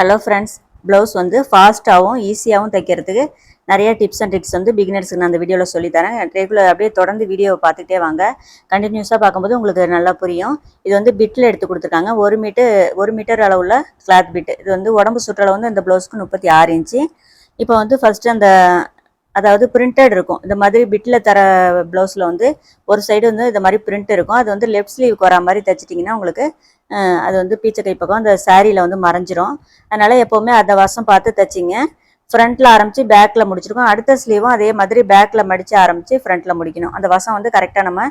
Hello friends blouse வந்து ஃபாஸ்ட்டாகவும் ஈஸியாகவும் தைக்கிறதுக்கு நிறைய டிப்ஸ் அண்ட் ட்ரிக்ஸ் வந்து பிகினர்ஸுக்கு நான் அந்த வீடியோவில் சொல்லித்தரேன். ரெகுலர் அப்படியே தொடர்ந்து வீடியோவை பார்த்துட்டே வாங்க. கண்டினியூஸாக பார்க்கும்போது உங்களுக்கு நல்லா புரியும். இது வந்து பிட்டில் எடுத்து கொடுத்துருக்காங்க. ஒரு மீட்டர் ஒரு மீட்டர் அளவுள்ள கிளாத் பிட் இது வந்து உடம்பு சுற்றளவு வந்து அந்த ப்ளவுஸ்க்கு முப்பத்தி ஆறு இன்ச்சு இப்போ வந்து ஃபஸ்ட்டு அந்த அதாவது பிரிண்டட் இருக்கும். இந்த மாதிரி பிட்டில் தர ப்ளவுஸில் வந்து ஒரு சைடு வந்து இந்த மாதிரி பிரிண்ட் இருக்கும். அது வந்து லெஃப்ட் ஸ்லீவ் வர மாதிரி தைச்சிட்டிங்கன்னா உங்களுக்கு அது வந்து பீச்சை கை பக்கம் அந்த சாரியில் வந்து மறைஞ்சிரும். அதனால் எப்போவுமே அந்த வசம் பார்த்து தைச்சிங்க. ஃப்ரண்ட்டில் ஆரம்பித்து பேக்கில் முடிச்சிருக்கோம். அடுத்த ஸ்லீவும் அதே மாதிரி பேக்கில் மடித்து ஆரம்பித்து ஃப்ரண்ட்டில் முடிக்கணும். அந்த வசம் வந்து கரெக்டாக நம்ம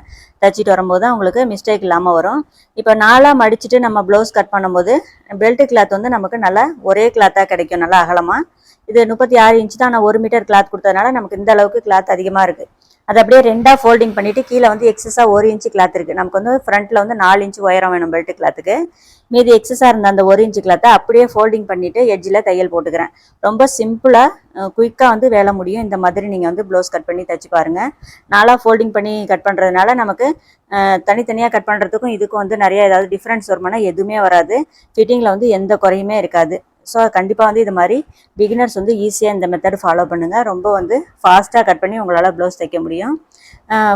தைச்சிட்டு வரும்போது தான் உங்களுக்கு மிஸ்டேக் இல்லாமல் வரும். இப்போ நாலாக மடிச்சுட்டு நம்ம ப்ளவுஸ் கட் பண்ணும்போது பெல்ட் கிளாத் வந்து நமக்கு நல்லா ஒரே கிளாத்தாக கிடைக்கும். நல்லா அகலமாக இது முப்பத்தி ஆறு இன்ச்சு தான் நான் ஒரு மீட்டர் கிளாத் கொடுத்ததுனால நமக்கு இந்த அளவுக்கு கிளாத் அதிகமாக இருக்குது அது அப்படியே ரெண்டாக ஃபோல்டிங் பண்ணிவிட்டு கீழே வந்து எக்ஸஸாக ஒரு இன்ச்சு கிளாத் இருக்குது நமக்கு வந்து ஃப்ரண்ட்டில் வந்து நாலு இன்ச்சு உயரம் வேணும் பெல்ட் கிளாத்துக்கு மீதி எக்ஸஸாக இருந்த அந்த ஒரு இன்ச்சு கிளாத்தை அப்படியே ஃபோல்டிங் பண்ணிவிட்டு எட்ஜில் தையல் போட்டுக்கிறேன். ரொம்ப சிம்பிளாக குயிக்காக வந்து வேலை முடியும். இந்த மாதிரி நீங்கள் வந்து ப்ளவுஸ் கட் பண்ணி தைச்சு பாருங்கள் நாளாக ஃபோல்டிங் பண்ணி கட் பண்ணுறதுனால நமக்கு தனித்தனியாக கட் பண்ணுறதுக்கும் இதுக்கும் வந்து நிறைய ஏதாவது டிஃப்ரென்ஸ் வருமானா எதுவுமே வராது. ஃபிட்டிங்கில் வந்து எந்த குறையுமே இருக்காது. ஸோ கண்டிப்பாக வந்து இது மாதிரி பிகினர்ஸ் வந்து ஈஸியாக இந்த மெத்தட் ஃபாலோ பண்ணுங்கள் ரொம்ப வந்து ஃபாஸ்ட்டாக கட் பண்ணி உங்களால் ப்ளவுஸ் தைக்க முடியும்.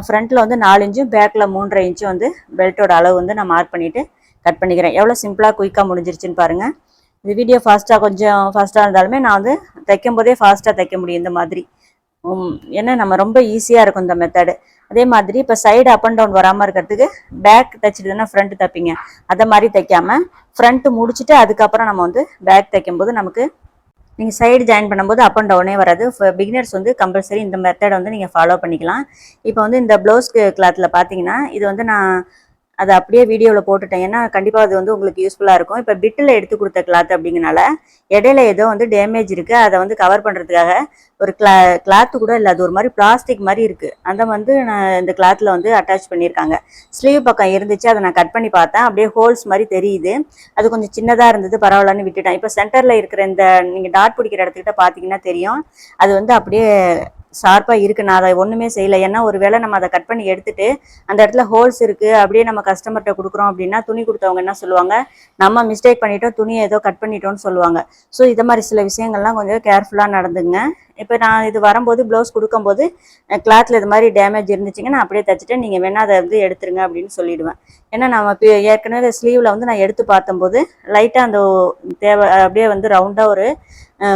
ஃப்ரண்ட்டில் வந்து நாலு இன்ச்சும் பேக்கில் மூன்றரை இன்ச்சும் வந்து பெல்ட்டோட அளவு வந்து நான் மார்க் பண்ணிவிட்டு கட் பண்ணிக்கிறேன். எவ்வளோ சிம்பிளாக குயிக்காக முடிஞ்சிருச்சுன்னு பாருங்கள் இந்த வீடியோ ஃபாஸ்ட்டாக கொஞ்சம் ஃபாஸ்ட்டாக இருந்தாலுமே நான் வந்து தைக்கும் போதே ஃபாஸ்ட்டாக தைக்க முடியும் இந்த மாதிரி. ஏன்னா நம்ம ரொம்ப ஈஸியாக இருக்கும் இந்த மெத்தடு அதே மாதிரி இப்போ சைடு அப் அண்ட் டவுன் வராமல் இருக்கிறதுக்கு பேக் தைச்சிட்டுனா ஃப்ரண்ட் தைப்பீங்க. அதை மாதிரி தைக்காம ஃப்ரண்ட் முடிச்சுட்டு அதுக்கப்புறம் நம்ம வந்து பேக் தைக்கும்போது நமக்கு நீங்கள் சைடு ஜாயின் பண்ணும்போது அப் அண்ட் டவுனே வராது. பிகினர்ஸ் வந்து கம்பல்சரி இந்த மெத்தடை வந்து நீங்கள் ஃபாலோ பண்ணிக்கலாம். இப்போ வந்து இந்த ப்ளவுஸ் கிளாத்தில் பார்த்தீங்கன்னா இது வந்து நான் அதை அப்படியே வீடியோவில் போட்டுட்டேன். ஏன்னா கண்டிப்பாக அது வந்து உங்களுக்கு யூஸ்ஃபுல்லாக இருக்கும். இப்போ பிட்டில் எடுத்து கொடுத்த கிளாத் அப்படிங்கனால இடையில ஏதோ வந்து டேமேஜ் இருக்குது அதை வந்து கவர் பண்ணுறதுக்காக ஒரு கிளா கிளாத்து கூட இல்லை. அது ஒரு மாதிரி பிளாஸ்டிக் மாதிரி இருக்குது அதை வந்து நான் இந்த கிளாத்தில் வந்து அட்டாச் பண்ணியிருக்காங்க. ஸ்லீவ் பக்கம் இருந்துச்சு. அதை நான் கட் பண்ணி பார்த்தேன். அப்படியே ஹோல்ஸ் மாதிரி தெரியுது. அது கொஞ்சம் சின்னதாக இருந்தது. பரவாயில்லன்னு விட்டுட்டேன். இப்போ சென்டரில் இருக்கிற இந்த நீங்கள் டாட் பிடிக்கிற இடத்துக்கிட்ட பார்த்தீங்கன்னா தெரியும். அது வந்து அப்படியே ஷார்ப்பாக இருக்குது நான் அதை ஒன்றுமே செய்யலை. ஏன்னா ஒரு வேளை நம்ம அதை கட் பண்ணி எடுத்துட்டு அந்த இடத்துல ஹோல்ஸ் இருக்குது அப்படியே நம்ம கஸ்டமர்கிட்ட கொடுக்குறோம் அப்படின்னா துணி கொடுத்தவங்க என்ன சொல்லுவாங்க? நம்ம மிஸ்டேக் பண்ணிட்டோம். துணியை ஏதோ கட் பண்ணிட்டோம்னு சொல்லுவாங்க. ஸோ இது மாதிரி சில விஷயங்கள்லாம் கொஞ்சம் கேர்ஃபுல்லாக நடந்துங்க இப்போ நான் இது வரும்போது ப்ளவுஸ் கொடுக்கும்போது கிளாத்தில் இது மாதிரி டேமேஜ் இருந்துச்சுங்க. நான் அப்படியே தைச்சிட்டு நீங்கள் வேணால் அதை வந்து எடுத்துருங்க அப்படின்னு சொல்லிவிடுவேன் ஏன்னா நம்ம இப்போ ஏற்கனவே ஸ்லீவில் வந்து நான் எடுத்து பார்த்தம்போது லைட்டாக அந்த தேவை அப்படியே வந்து ரவுண்டாக ஒரு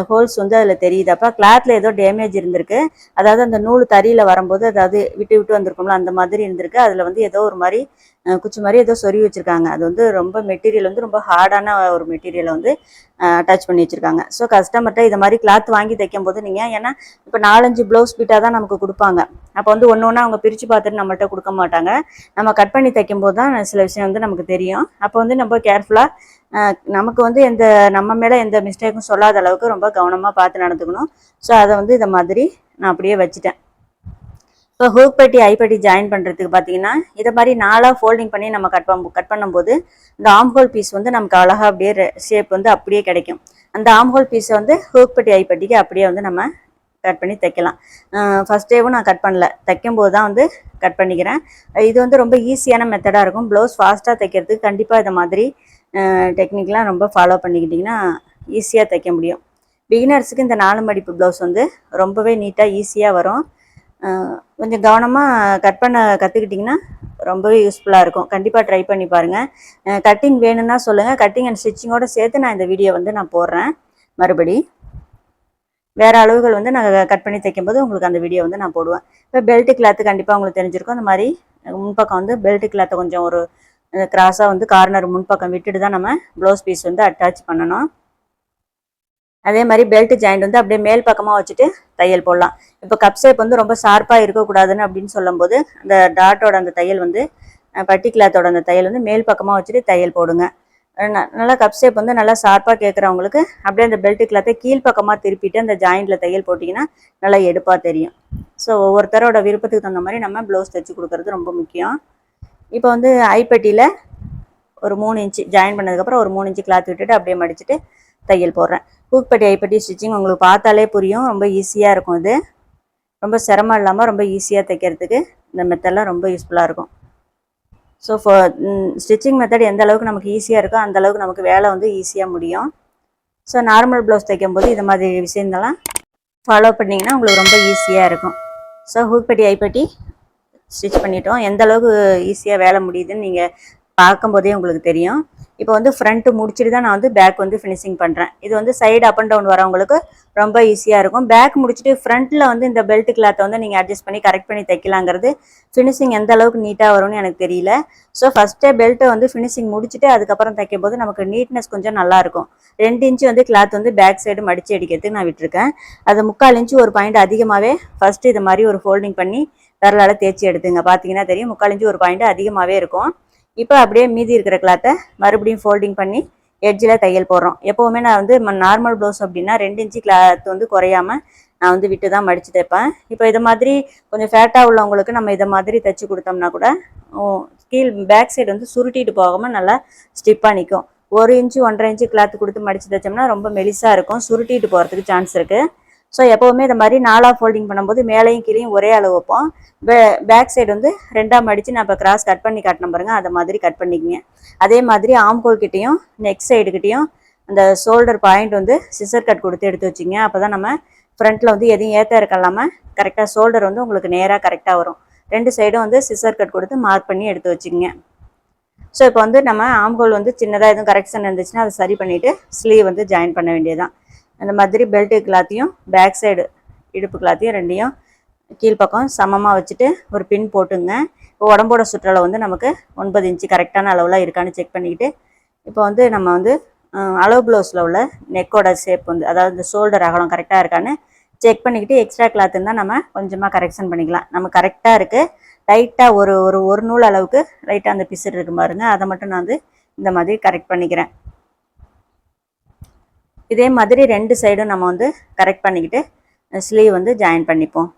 ஹோல்ஸ் வந்து அதில் தெரியுது. அப்போ கிளாத்தில் ஏதோ டேமேஜ் இருந்திருக்கு. அதாவது அந்த நூல் தறியில் வரும்போது அதாவது விட்டு விட்டு வந்திருக்கும்ல அந்த மாதிரி இருந்திருக்கு. அதில் வந்து ஏதோ ஒரு மாதிரி குச்சி மாதிரி ஏதோ சொருவி வச்சுருக்காங்க. அது வந்து ரொம்ப மெட்டீரியல் வந்து ரொம்ப ஹார்டான ஒரு மெட்டீரியலை வந்து அட்டாச் பண்ணி வச்சுருக்காங்க. ஸோ கஸ்டமர்கிட்ட இது மாதிரி கிளாத் வாங்கி தைக்கும் போது நீங்கள் ஏன்னா இப்போ நாலஞ்சு ப்ளவுஸ் பீட்டாக தான் நமக்கு கொடுப்பாங்க. அப்போ வந்து ஒன்று ஒன்றா அவங்க பிரித்து பார்த்துட்டு நம்மள்கிட்ட கொடுக்க மாட்டாங்க. நம்ம கட் பண்ணி தைக்கும் போது தான் சில விஷயம் வந்து நமக்கு தெரியும். அப்போ வந்து நம்ம கேர்ஃபுல்லாக நமக்கு வந்து எந்த நம்ம மேலே எந்த மிஸ்டேக்கும் சொல்லாத அளவுக்கு ரொம்ப கவனமாக பார்த்து நடந்துக்கணும். ஸோ அதை வந்து இதை மாதிரி நான் அப்படியே வச்சுட்டேன். இப்போ ஹூக் பட்டி ஐப்பட்டி ஜாயின் பண்ணுறதுக்கு பார்த்தீங்கன்னா இதை மாதிரி நாலாக ஃபோல்டிங் பண்ணி நம்ம கட் பண்ண கட் பண்ணும்போது இந்த ஆம்ஹோல் பீஸ் வந்து நமக்கு அழகாக அப்படியே ஷேப் வந்து அப்படியே கிடைக்கும். அந்த ஆம்ஹோல் பீஸை வந்து ஹூக் பட்டி ஐப்பட்டிக்கு அப்படியே வந்து நம்ம கட் பண்ணி தைக்கலாம். ஃபஸ்ட் டேவும் நான் கட் பண்ணல. தைக்கும்போது தான் வந்து கட் பண்ணிக்கிறேன். இது வந்து ரொம்ப ஈஸியான மெத்தடாக இருக்கும். ப்ளவுஸ் ஃபாஸ்ட்டாக தைக்கிறதுக்கு கண்டிப்பாக இந்த மாதிரி டெக்னிக்லாம் ரொம்ப ஃபாலோ பண்ணிக்கிட்டிங்கன்னா ஈஸியாக தைக்க முடியும். பிகினர்ஸுக்கு இந்த நாலு மடிப்பு ப்ளவுஸ் வந்து ரொம்பவே நீட்டாக ஈஸியாக வரும். கொஞ்சம் கவனமாக கட் பண்ண கற்றுக்கிட்டிங்கன்னா ரொம்பவே யூஸ்ஃபுல்லாக இருக்கும். கண்டிப்பாக ட்ரை பண்ணி பாருங்கள் கட்டிங் வேணும்னா சொல்லுங்கள் கட்டிங் அண்ட் ஸ்டிச்சிங்கோடு சேர்த்து நான் இந்த வீடியோ வந்து நான் போடுறேன். மறுபடி வேறு அளவுகள் வந்து நாங்கள் கட் பண்ணி தைக்கும்போது உங்களுக்கு அந்த வீடியோ வந்து நான் போடுவேன். இப்போ பெல்ட் கிளாத்து கண்டிப்பாக உங்களுக்கு தெரிஞ்சிருக்கும். அந்த மாதிரி முன்பக்கம் வந்து பெல்ட் கிளாத்தை கொஞ்சம் ஒரு கிராஸாக வந்து கார்னர் முன்பக்கம் விட்டுட்டு தான் நம்ம ப்ளவுஸ் பீஸ் வந்து அட்டாச் பண்ணணும். அதே மாதிரி பெல்ட் ஜாயிண்ட் வந்து அப்படியே மேல் பக்கமாக வச்சுட்டு தையல் போடலாம். இப்போ கப் ஷேப் வந்து ரொம்ப ஷார்ப்பாக இருக்கக்கூடாதுன்னு அப்படின்னு சொல்லும்போது அந்த டாட்டோட அந்த தையல் வந்து பட்டி கிளாத்தோட அந்த தையல் வந்து மேல் பக்கமாக வச்சுட்டு தையல் போடுங்க. ந- நல்லா கப் ஷேப் வந்து நல்லா ஷார்ப்பாக கேட்குறவங்களுக்கு அப்படியே அந்த பெல்ட் கிளாத்தை கீழ் பக்கமாக திருப்பிட்டு அந்த ஜாயிண்டில் தையல் போட்டிங்கன்னா நல்லா எடுப்பாக தெரியும். ஸோ ஒவ்வொருத்தரோட விருப்பத்துக்கு தகுந்த மாதிரி நம்ம ப்ளவுஸ் தைச்சி கொடுக்கறது ரொம்ப முக்கியம். இப்போ வந்து ஐப்பட்டியில் ஒரு மூணு இன்ச்சு ஜாயின் பண்ணதுக்கப்புறம் ஒரு மூணு இன்ச்சு கிளாத் விட்டுட்டு அப்படியே மடிச்சுட்டு தையல் போடுறேன். பூக்பட்டி ஐப்பட்டி ஸ்டிச்சிங் உங்களுக்கு பார்த்தாலே புரியும். ரொம்ப ஈஸியாக இருக்கும் இது. ரொம்ப சிரமம் இல்லாமல் ரொம்ப ஈஸியாக தைக்கிறதுக்கு இந்த மெத்தடெலாம் ரொம்ப யூஸ்ஃபுல்லாக இருக்கும். ஸோ ஸ்டிச்சிங் மெத்தட் எந்த அளவுக்கு நமக்கு ஈஸியாக இருக்கோ அந்த அளவுக்கு நமக்கு வேலை வந்து ஈஸியாக முடியும். ஸோ நார்மல் ப்ளவுஸ் தைக்கும்போது இது மாதிரி விஷயங்கள்லாம் ஃபாலோ பண்ணிங்கன்னா உங்களுக்கு ரொம்ப ஈஸியாக இருக்கும். ஸோ ஹூக்பட்டி ஐப்பட்டி ஸ்டிச் பண்ணிட்டோம். எந்த அளவுக்கு ஈஸியாக வேலை முடியுதுன்னு நீங்கள் பார்க்கும்போதே உங்களுக்கு தெரியும். இப்போ வந்து ஃப்ரண்ட்டு முடிச்சுட்டு தான் நான் வந்து பேக் வந்து ஃபினிஷிங் பண்ணுறேன் இது வந்து சைடு அப் அண்ட் டவுன் வரவங்களுக்கு ரொம்ப ஈஸியாக இருக்கும். பேக் முடிச்சுட்டு ஃப்ரண்ட்டில் வந்து இந்த பெல்ட் கிளாத்தை வந்து நீங்கள் அட்ஜஸ்ட் பண்ணி கரெக்ட் பண்ணி தைக்கலாங்கிறது ஃபினிஷிங் எந்த அளவுக்கு நீட்டாக வரும்னு எனக்கு தெரியல. ஸோ ஃபஸ்ட்டே பெல்ட்டை வந்து ஃபினிஷிங் முடிச்சுட்டு அதுக்கப்புறம் தைக்கும் போது நமக்கு நீட்னஸ் கொஞ்சம் நல்லாயிருக்கும் ரெண்டு இன்ச்சு வந்து கிளாத் வந்து பேக் சைடு மடித்து அடிக்கிறதுக்கு நான் விட்டுருக்கேன். அது முக்கால் இன்ச்சு ஒரு பாயிண்ட் அதிகமாகவே ஃபஸ்ட்டு இது மாதிரி ஒரு ஃபோல்டிங் பண்ணி விரலால் தேய்ச்சி எடுத்துங்க. பார்த்தீங்கன்னா தெரியும். முக்கால் இன்ச்சு ஒரு பாயிண்ட் அதிகமாகவே இருக்கும். இப்போ அப்படியே மீதி இருக்கிற கிளாத்தை மறுபடியும் ஃபோல்டிங் பண்ணி எட்ஜில் தையல் போடுறோம். எப்போவுமே நான் வந்து நார்மல் ப்ளவுஸ் அப்படின்னா ரெண்டு இன்ச்சு கிளாத் வந்து குறையாம நான் வந்து விட்டு தான் மடித்து தைப்பேன். இப்போ இதை மாதிரி கொஞ்சம் ஃபேட்டாக உள்ளவங்களுக்கு நம்ம இதை மாதிரி தைச்சி கொடுத்தோம்னா கூட கீழ் பேக் சைடு வந்து சுருட்டிட்டு போகாமல் நல்லா ஸ்டிப்பாக நிற்கும் ஒரு இன்ச்சு ஒன்றரை இன்ச்சு கிளாத் கொடுத்து மடித்து தைச்சோம்னா ரொம்ப மெலிசாக இருக்கும். சுருட்டிட்டு போகிறதுக்கு சான்ஸ் இருக்குது ஸோ எப்போவுமே இந்த மாதிரி நாலாக ஃபோல்டிங் பண்ணும்போது மேலேயும் கீழேயும் ஒரே அளவு வைப்போம். பே பேக் சைடு வந்து ரெண்டாக மடித்து நான் இப்போ கிராஸ் கட் பண்ணி காட்டின பாருங்க. அதை மாதிரி கட் பண்ணிக்கங்க. அதே மாதிரி ஆம்கோல் கிட்டேயும் நெக் சைடுக்கிட்டேயும் அந்த ஷோல்டர் பாயிண்ட் வந்து சிசர் கட் கொடுத்து எடுத்து வச்சிங்க. அப்போ தான் நம்ம ஃப்ரண்ட்டில் வந்து எதையும் ஏற்ற இருக்கலாமல் கரெக்டாக ஷோல்டர் வந்து உங்களுக்கு நேராக கரெக்டாக வரும். ரெண்டு சைடும் வந்து சிசர் கட் கொடுத்து மார்க் பண்ணி எடுத்து வச்சுக்கோங்க. ஸோ இப்போ வந்து நம்ம ஆம்கோல் வந்து சின்னதாக எதுவும் கரெக்ஷன் இருந்துச்சுன்னா அதை சரி பண்ணிவிட்டு ஸ்லீவ் வந்து ஜாயின் பண்ண வேண்டியதான் அந்த மாதிரி பெல்ட்டு கிளாத்தையும் பேக் சைடு இடுப்பு கிளாத்தையும் ரெண்டையும் கீழ்ப்பக்கம் சமமாக வச்சுட்டு ஒரு பின் போட்டுங்க. இப்போ உடம்போட சுற்றளவு வந்து நமக்கு ஒன்பது இன்ச்சு கரெக்டான அளவில் இருக்கான்னு செக் பண்ணிக்கிட்டு இப்போ வந்து நம்ம வந்து அளவு ப்ளவுஸில் உள்ள நெக்கோட ஷேப் வந்து அதாவது இந்த ஷோல்டர் அகலம் கரெக்டாக இருக்கான்னு செக் பண்ணிக்கிட்டு எக்ஸ்ட்ரா கிளாத் இருந்தால் நம்ம கொஞ்சமாக கரெக்ஷன் பண்ணிக்கலாம். நம்ம கரெக்டாக இருக்குது லைட்டாக ஒரு ஒரு ஒரு நூல் அளவுக்கு லைட்டாக அந்த பிசுறு இருக்கு பாருங்க. அதை மட்டும் நான் வந்து இந்த மாதிரி கரெக்ட் பண்ணிக்கிறேன். இதே மாதிரி ரெண்டு சைடும் நம்ம வந்து கரெக்ட் பண்ணிக்கிட்டு ஸ்லீவ் வந்து ஜாயின் பண்ணிப்போம்.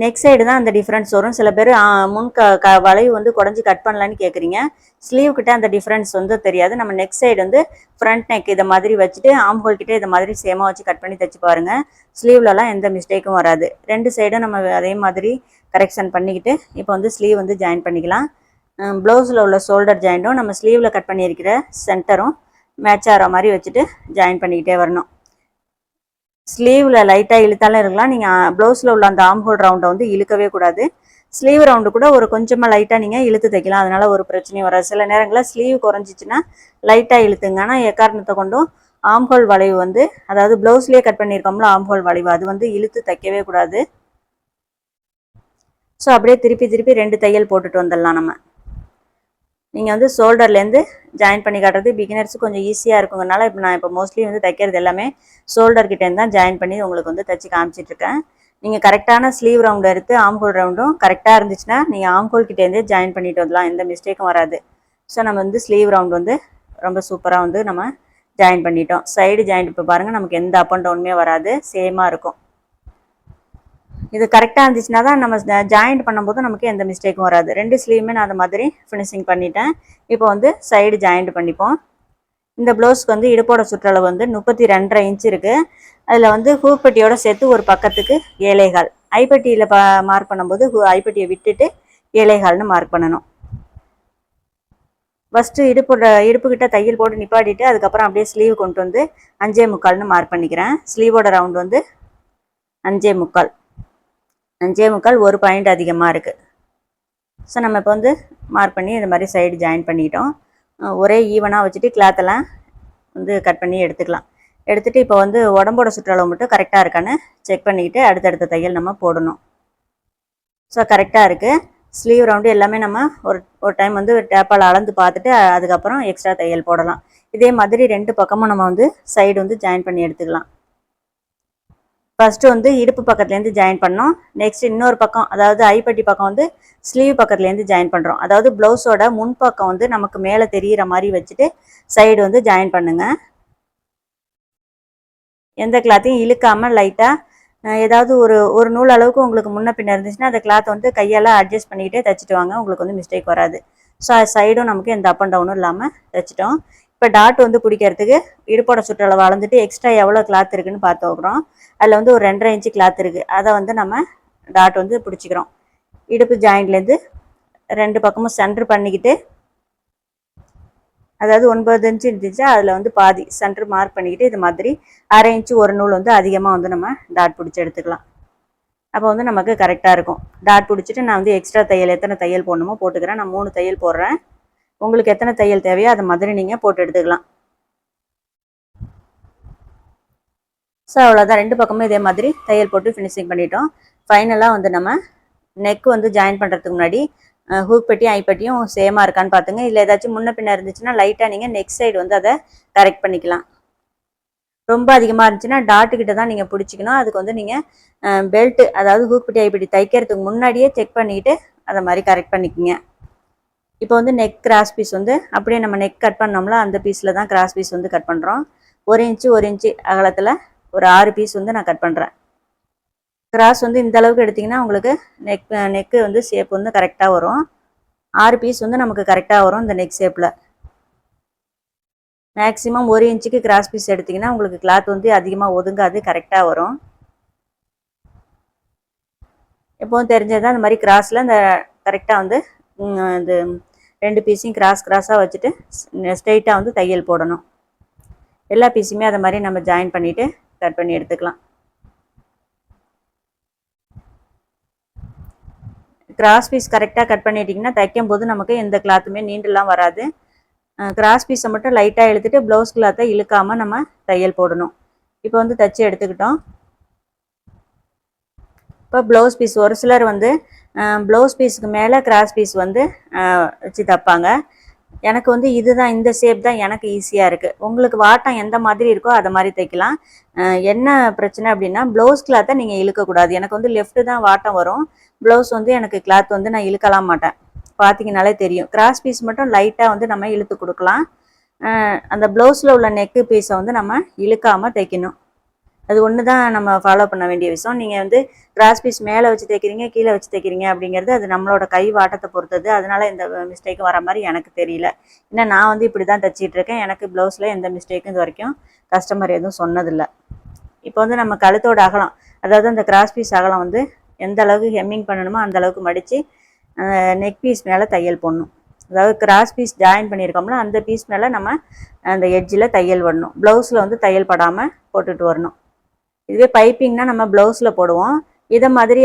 நெக் சைடு தான் அந்த டிஃப்ரென்ஸ் வரும். சில பேர் முன் க க வளைவு வந்து குடஞ்சி கட் பண்ணலான்னு கேட்குறீங்க ஸ்லீவ் கிட்ட அந்த டிஃப்ரென்ஸ் வந்து தெரியாது. நம்ம நெக் சைடு வந்து ஃப்ரண்ட் நெக் இதை மாதிரி வச்சுட்டு ஆம்ஹோல் கிட்டே இதை மாதிரி சேமாக வச்சு கட் பண்ணி தைச்சு பாருங்க. ஸ்லீவ்லலாம் எந்த மிஸ்டேக்கும் வராது. ரெண்டு சைடும் நம்ம அதே மாதிரி கரெக்ஷன் பண்ணிக்கிட்டு இப்போ வந்து ஸ்லீவ் வந்து ஜாயின் பண்ணிக்கலாம். ப்ளவுஸில் உள்ள ஷோல்டர் ஜாயிண்ட்டும் நம்ம ஸ்லீவில் கட் பண்ணியிருக்கிற சென்டரும் மேட்ச் ஆகிற மாதிரி வச்சுட்டு ஜாயின் பண்ணிக்கிட்டே வரணும். ஸ்லீவில் லைட்டாக இழுத்தாலும் இருக்கலாம். நீங்கள் ப்ளவுஸில் உள்ள அந்த ஆம் ஹோல் ரவுண்டை வந்து இழுக்கவே கூடாது. ஸ்லீவ் ரவுண்டு கூட ஒரு கொஞ்சமாக லைட்டாக நீங்கள் இழுத்து தைக்கலாம். அதனால ஒரு பிரச்சனையும் வராது. சில நேரங்களில் ஸ்லீவ் குறைஞ்சிச்சின்னா லைட்டாக இழுத்துங்க. ஆனால் எக்காரணத்தை கொண்டும் ஆம்ஹோல் வளைவு வந்து அதாவது ப்ளவுஸ்லேயே கட் பண்ணியிருக்கோம்ல ஆம்ஹோல் வளைவு அது வந்து இழுத்து தைக்கவே கூடாது. ஸோ அப்படியே திருப்பி திருப்பி ரெண்டு தையல் போட்டுட்டு வந்துடலாம் நம்ம. நீங்கள் வந்து ஷோல்டர்லேருந்து ஜாயின் பண்ணி காட்டுறது பிகினர்ஸுக்கு கொஞ்சம் ஈஸியாக இருக்குங்கனால இப்போ நான் இப்போ மோஸ்ட்லி வந்து தைக்கிறது எல்லாமே ஷோல்டர்கிட்டேருந்து தான் ஜாயின் பண்ணி உங்களுக்கு வந்து தைச்சி காமிச்சிட்ருக்கேன் நீங்கள் கரெக்டான ஸ்லீவ் ரவுண்ட் எடுத்து ஆம்கோல் ரவுண்டும் கரெக்டாக இருந்துச்சுன்னா நீங்கள் ஆம்கோல் கிட்டேருந்தே ஜாயின் பண்ணிட்டு வரலாம். எந்த மிஸ்டேக்கும் வராது. ஸோ நம்ம வந்து ஸ்லீவ் ரவுண்ட் வந்து ரொம்ப சூப்பராக வந்து நம்ம ஜாயின் பண்ணிட்டோம். சைடு ஜாயிண்ட் இப்போ பாருங்கள் நமக்கு எந்த அப் அண்ட் டவுனுமே வராது. சேமாக இருக்கும். இது கரெக்டாக இருந்துச்சுன்னா தான் நம்ம ஜாயிண்ட் பண்ணும்போது நமக்கு எந்த மிஸ்டேக்கும் வராது. ரெண்டு ஸ்லீவுமே நான் அந்த மாதிரி ஃபினிஷிங் பண்ணிட்டேன். இப்போ வந்து சைடு ஜாயிண்ட் பண்ணிப்போம். இந்த ப்ளவுஸ்க்கு வந்து இடுப்போட சுற்றளவு வந்து முப்பத்தி ரெண்டரை இன்ச் இருக்குது அதில் வந்து ஹூப்பட்டியோட சேர்த்து ஒரு பக்கத்துக்கு ஏழைகால் ஐப்பட்டியில் ப மார்க் பண்ணும்போது ஹூ ஐப்பட்டியை விட்டுட்டு ஏழைகால்னு மார்க் பண்ணணும். ஃபஸ்ட்டு இடுப்போட இடுப்புக்கிட்ட தையல் போட்டு நிப்பாட்டிட்டு அதுக்கப்புறம் அப்படியே ஸ்லீவ் கொண்டு வந்து அஞ்சே முக்கால்னு மார்க் பண்ணிக்கிறேன். ஸ்லீவோட ரவுண்ட் வந்து அஞ்சே முக்கால். அஞ்சே முக்கால் ஒரு பாயிண்ட் அதிகமாக இருக்குது ஸோ நம்ம இப்போ வந்து மார்க் பண்ணி இந்த மாதிரி சைடு ஜாயின் பண்ணிட்டோம். ஒரே ஈவனாக வச்சுட்டு கிளாத்தெல்லாம் வந்து கட் பண்ணி எடுத்துக்கலாம். எடுத்துகிட்டு இப்போ வந்து உடம்போட சுற்றளவு மட்டும் கரெக்டாக இருக்கான்னு செக் பண்ணிக்கிட்டு அடுத்தடுத்த தையல் நம்ம போடணும். ஸோ கரெக்டாக இருக்குது ஸ்லீவ் ரவுண்டு எல்லாமே நம்ம ஒரு ஒரு டைம் வந்து டேப்பால் அளந்து பார்த்துட்டு அதுக்கப்புறம் எக்ஸ்ட்ரா தையல் போடலாம். இதே மாதிரி ரெண்டு பக்கமும் நம்ம வந்து சைடு வந்து ஜாயின் பண்ணி எடுத்துக்கலாம். ஃபஸ்ட்டு வந்து இடுப்பு பக்கத்துலேருந்து ஜாயின் பண்ணோம். நெக்ஸ்ட் இன்னொரு பக்கம் அதாவது ஐப்பட்டி பக்கம் வந்து ஸ்லீவ் பக்கத்துலேருந்து ஜாயின் பண்ணுறோம் அதாவது ப்ளவுஸோட முன்பக்கம் வந்து நமக்கு மேலே தெரிகிற மாதிரி வச்சுட்டு சைடு வந்து ஜாயின் பண்ணுங்க. எந்த கிளாத்தையும் இழுக்காமல் லைட்டாக ஏதாவது ஒரு ஒரு நூல் அளவுக்கு உங்களுக்கு முன்ன பின்ன இருந்துச்சுன்னா அந்த கிளாத்தை வந்து கையால் அட்ஜஸ்ட் பண்ணிக்கிட்டே தைச்சிட்டு வாங்க. உங்களுக்கு வந்து மிஸ்டேக் வராது. ஸோ சைடும் நமக்கு எந்த அப் அண்ட் டவுனும் இல்லாமல் தைச்சிட்டோம். இப்போ டாட் வந்து பிடிக்கிறதுக்கு இடுப்போட சுற்றளவு வளர்ந்துட்டு எக்ஸ்ட்ரா எவ்வளோ கிளாத் இருக்குன்னு பார்த்துக்கிறோம் அதில் வந்து ஒரு ரெண்டரை இன்ச்சு கிளாத் இருக்குது அதை வந்து நம்ம டாட் வந்து பிடிச்சிக்கிறோம். இடுப்பு ஜாயிண்ட்லேருந்து ரெண்டு பக்கமும் சென்டர் பண்ணிக்கிட்டு அதாவது ஒன்பது இன்ச்சு இருந்துச்சு அதில் வந்து பாதி சென்டர் மார்க் பண்ணிக்கிட்டு இது மாதிரி அரை இன்ச்சு ஒரு நூல் வந்து அதிகமாக வந்து நம்ம டாட் பிடிச்சி எடுத்துக்கலாம். அப்போ வந்து நமக்கு கரெக்டாக இருக்கும். டாட் பிடிச்சிட்டு நான் வந்து எக்ஸ்ட்ரா தையல் எத்தனை தையல் போடணுமோ போட்டுக்கிறேன். நான் மூணு தையல் போடுறேன். உங்களுக்கு எத்தனை தையல் தேவையோ அதை மாதிரி நீங்கள் போட்டு எடுத்துக்கலாம். ஸோ அவ்வளோதான் ரெண்டு பக்கமும் இதே மாதிரி தையல் போட்டு ஃபினிஷிங் பண்ணிட்டோம். ஃபைனலாக வந்து நம்ம நெக் வந்து ஜாயின் பண்ணுறதுக்கு முன்னாடி ஹூக் பெட்டியும் ஐப்பட்டியும் சேமாக இருக்கான்னு பார்த்துங்க இல்லை ஏதாச்சும் முன்ன பின்ன இருந்துச்சுன்னா லைட்டாக நீங்கள் நெக் சைடு வந்து அதை கரெக்ட் பண்ணிக்கலாம். ரொம்ப அதிகமாக இருந்துச்சுன்னா டாட்டுக்கிட்ட தான் நீங்கள் பிடிச்சிக்கணும். அதுக்கு வந்து நீங்கள் பெல்ட்டு அதாவது ஹூக் பெட்டி ஐப்பட்டி தைக்கிறதுக்கு முன்னாடியே செக் பண்ணிவிட்டு அதை மாதிரி கரெக்ட் பண்ணிக்கோங்க. இப்போ வந்து நெக் கிராஸ் பீஸ் வந்து அப்படியே நம்ம நெக் கட் பண்ணோம்ல அந்த பீஸில் தான் கிராஸ் பீஸ் வந்து கட் பண்ணுறோம் ஒரு இன்ச்சு ஒரு இன்ச்சு அகலத்தில் ஒரு ஆறு பீஸ் வந்து நான் கட் பண்ணுறேன் கிராஸ் வந்து இந்த அளவுக்கு எடுத்திங்கன்னா உங்களுக்கு நெக் நெக்கு வந்து ஷேப் வந்து கரெக்டாக வரும். ஆறு பீஸ் வந்து நமக்கு கரெக்டாக வரும் இந்த நெக் ஷேப்பில் மேக்ஸிமம் ஒரு இன்ச்சுக்கு கிராஸ் பீஸ் எடுத்திங்கன்னா உங்களுக்கு கிளாத் வந்து அதிகமாக ஒதுங்காது கரெக்டாக வரும். எப்போவும் தெரிஞ்சது அந்த மாதிரி கிராஸில் இந்த கரெக்டாக வந்து இது ரெண்டு பீஸையும் கிராஸ் கிராஸாக வச்சுட்டு ஸ்ட்ரெயிட்டாக வந்து தையல் போடணும். எல்லா பீஸுமே அதை மாதிரி நம்ம ஜாயின் பண்ணிவிட்டு கட் பண்ணி எடுத்துக்கலாம். கிராஸ் பீஸ் கரெக்டாக கட் பண்ணிட்டீங்கன்னா தைக்கும் போது நமக்கு எந்த கிளாத்துமே நீண்டெல்லாம் வராது. கிராஸ் பீஸை மட்டும் லைட்டாக இழுத்துட்டு ப்ளவுஸ் கிளாத்தை இழுக்காமல் நம்ம தையல் போடணும். இப்போ வந்து தைச்சி எடுத்துக்கிட்டோம். இப்போ ப்ளவுஸ் பீஸ் ஒரு சிலர் வந்து ப்ளவுஸ் பீஸுக்கு மேலே கிராஸ் பீஸ் வந்து வச்சு தைப்பாங்க. எனக்கு வந்து இதுதான் இந்த ஷேப் தான் எனக்கு ஈஸியாக இருக்குது உங்களுக்கு வாட்டம் எந்த மாதிரி இருக்கோ அதை மாதிரி தைக்கலாம். என்ன பிரச்சனை அப்படின்னா ப்ளவுஸ் கிளாத்தை நீங்கள் இழுக்கக்கூடாது. எனக்கு வந்து லெஃப்ட்டு தான் வாட்டம் வரும். ப்ளவுஸ் வந்து எனக்கு கிளாத் வந்து நான் இழுக்கலாம் மாட்டேன். பார்த்தீங்கனாலே தெரியும். கிராஸ் பீஸ் மட்டும் லைட்டாக வந்து நம்ம இழுத்து கொடுக்கலாம். அந்த ப்ளவுஸில் உள்ள நெக்கு பீஸை வந்து நம்ம இழுக்காமல் தைக்கணும். அது ஒன்று தான் நம்ம ஃபாலோ பண்ண வேண்டிய விஷயம். நீங்கள் வந்து கிராஸ் பீஸ் மேலே வச்சு தைக்கிறீங்க கீழே வச்சு தைக்கிறீங்க அப்படிங்கிறது அது நம்மளோட கை வாட்டத்தை பொறுத்தது. அதனால இந்த மிஸ்டேக்கும் வர மாதிரி எனக்கு தெரியல. ஏன்னா நான் வந்து இப்படி தான் தைச்சிட்டு இருக்கேன். எனக்கு ப்ளவுஸில் எந்த மிஸ்டேக்கும் இது வரைக்கும் கஸ்டமர் எதுவும் சொன்னதில்லை. இப்போ வந்து நம்ம கழுத்தோட அகலம் அதாவது அந்த கிராஸ் பீஸ் அகலம் வந்து எந்த அளவுக்கு ஹெம்மிங் பண்ணணுமோ அந்த அளவுக்கு மடித்து நெக் பீஸ் மேலே தையல் போடணும். அதாவது கிராஸ் பீஸ் ஜாயின் பண்ணியிருக்கோம்ல அந்த பீஸ் மேலே நம்ம அந்த எட்ஜில் தையல் வரணும். ப்ளவுஸில் வந்து தையல் படாமல் போட்டுட்டு வரணும். இதுவே பைப்பிங்னா நம்ம ப்ளவுஸில் போடுவோம். இதை மாதிரி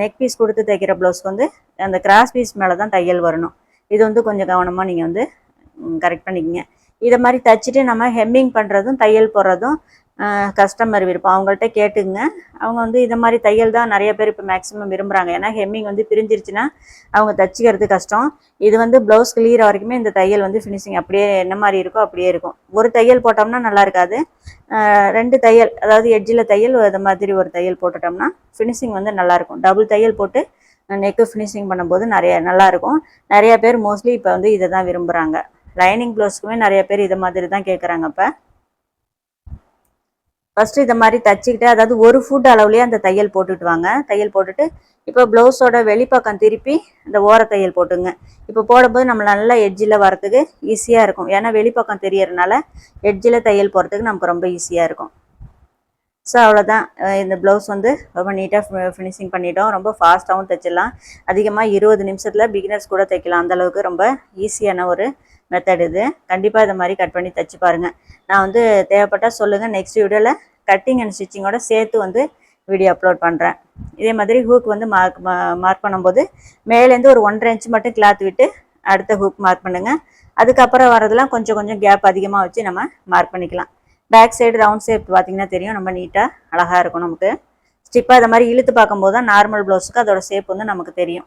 நெக் பீஸ் கொடுத்து தைக்கிற ப்ளவுஸ்க்கு வந்து அந்த கிராஸ் பீஸ் மேலே தான் தையல் வரணும். இது வந்து கொஞ்சம் கவனமாக நீங்கள் வந்து கரெக்ட் பண்ணிக்கங்க. இதை மாதிரி தைச்சிட்டு நம்ம ஹெம்மிங் பண்ணுறதும் தையல் போடுறதும் கஸ்டமர் விருப்பம். அவங்கள்ட்ட கேட்டுங்க. அவங்க வந்து இதை மாதிரி தையல் தான் நிறைய பேர் இப்போ மேக்ஸிமம் விரும்புகிறாங்க ஏன்னா ஹெம்மிங் வந்து பிரிஞ்சிருச்சுன்னா அவங்க தச்சிக்கிறது கஷ்டம். இது வந்து ப்ளவுஸ் கிளியர் வரைக்குமே இந்த தையல் வந்து ஃபினிஷிங் அப்படியே என்ன மாதிரி இருக்கோ அப்படியே இருக்கும். ஒரு தையல் போட்டோம்னா நல்லா இருக்காது. ரெண்டு தையல் அதாவது எட்ஜில் தையல் அது மாதிரி ஒரு தையல் போட்டுட்டோம்னா ஃபினிஷிங் வந்து நல்லாயிருக்கும் டபுள் தையல் போட்டு நெக்கு ஃபினிஷிங் பண்ணும்போது நிறைய நல்லாயிருக்கும் நிறைய பேர் மோஸ்ட்லி இப்போ வந்து இதை தான் விரும்புகிறாங்க லைனிங் ப்ளவுஸ்க்குமே நிறைய பேர் இதை மாதிரி தான் கேட்குறாங்க இப்போ. ஃபஸ்ட்டு இதை மாதிரி தச்சுக்கிட்டு அதாவது ஒரு ஃபுட் அளவுலேயே அந்த தையல் போட்டுட்டு வாங்க தையல் போட்டுட்டு இப்போ ப்ளவுஸோட வெளிப்பக்கம் திருப்பி அந்த ஓர தையல் போட்டுங்க. இப்போ போடும்போது நம்ம நல்லா எட்ஜில் வரத்துக்கு ஈஸியாக இருக்கும். ஏன்னா வெளிப்பக்கம் தெரியறதுனால எட்ஜில் தையல் போகிறதுக்கு நமக்கு ரொம்ப ஈஸியாக இருக்கும். ஸோ அவ்வளோதான் இந்த ப்ளவுஸ் வந்து ரொம்ப நீட்டாக ஃபினிஷிங் பண்ணிட்டோம். ரொம்ப ஃபாஸ்ட்டாகவும் தைச்சிடலாம். அதிகமாக இருபது நிமிஷத்தில் பிகினர்ஸ் கூட தைக்கலாம். அந்தளவுக்கு ரொம்ப ஈஸியான ஒரு மெத்தட் இது. கண்டிப்பாக இதை மாதிரி கட் பண்ணி தைச்சி பாருங்கள் நான் வந்து தேவைப்பட்டால் சொல்லுங்கள் நெக்ஸ்ட் வீடியோவில் கட்டிங் அண்ட் ஸ்டிச்சிங்கோட சேர்த்து வந்து வீடியோ அப்லோட் பண்ணுறேன் இதே மாதிரி ஹூக் வந்து மார்க் மார்க் பண்ணும்போது மேலேருந்து ஒரு ஒன்றரை இன்ச் மட்டும் கிளாத் விட்டு அடுத்த ஹூக் மார்க் பண்ணுங்கள் அதுக்கப்புறம் வரதெல்லாம் கொஞ்சம் கொஞ்சம் கேப் அதிகமாக வச்சு நம்ம மார்க் பண்ணிக்கலாம். பேக் சைடு ரவுண்ட் ஷேப் பார்த்தீங்கன்னா தெரியும். நம்ம நீட்டாக அழகாக இருக்கும் நமக்கு. ஸ்டிப்பாக இதை மாதிரி இழுத்து பார்க்கும்போது தான் நார்மல் ப்ளவுஸுக்கு அதோட ஷேப் வந்து நமக்கு தெரியும்.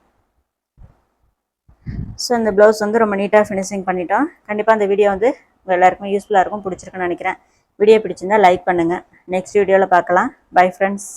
ஸோ இந்த ப்ளவுஸ் வந்து ரொம்ப நீட்டாக ஃபினிஷிங் பண்ணிட்டோம். கண்டிப்பாக அந்த வீடியோ வந்து உங்கள் எல்லாருக்கும் யூஸ்ஃபுல்லாக இருக்கும் பிடிச்சிருக்குன்னு நினைக்கிறேன். வீடியோ பிடிச்சிருந்தா லைக் பண்ணுங்கள் நெக்ஸ்ட் வீடியோவில் பார்க்கலாம். Bye friends